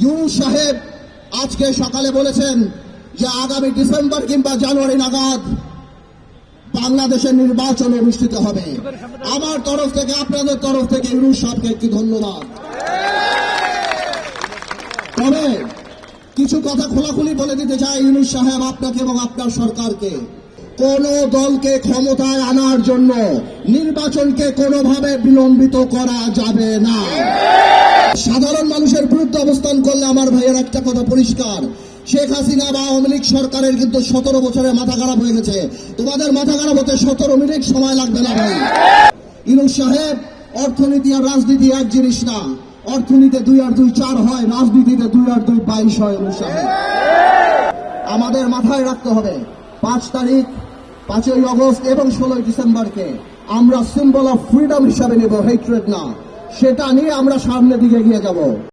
ইউনুস সাহেব আজকে সকালে বলেছেন যে আগামী ডিসেম্বর কিংবা জানুয়ারি নাগাদ বাংলাদেশের নির্বাচন অনুষ্ঠিত হবে। আমার তরফ থেকে, আপনাদের তরফ থেকে ইউনুস সাহেবকে একটি ধন্যবাদ। তবে কিছু কথা খোলাখুলি বলে দিতে চাই ইউনুস সাহেব আপনাকে এবং আপনার সরকারকে। কোন দলকে ক্ষমতায় আনার জন্য নির্বাচনকে কোনোভাবে বিলম্বিত করা যাবে না। অবস্থান করলে আমার ভাইয়ের একটা কথা পরিষ্কার। শেখ হাসিনা বা আওয়ামী লীগ সরকারের কিন্তু সতেরো বছরে মাথা খারাপ হয়ে গেছে। তোমাদের মাথা খারাপ হতে সতেরো মিনিট সময় লাগবে না ভাই। ইনুস সাহেব, অর্থনীতি আর রাজনীতি এক জিনিস না। অর্থনীতিতে দুই আর দুই চার হয়, রাজনীতিতে দুই আর দুই বাইশ হয় ইনুস সাহেব। আমাদের মাথায় রাখতে হবে, পাঁচ তারিখ, পাঁচই অগস্ট এবং ষোলোই ডিসেম্বরকে আমরা সিম্বল অফ ফ্রিডম হিসাবে নেব হেট্রেড না। সেটা নিয়ে আমরা সামনের দিকে এগিয়ে যাব।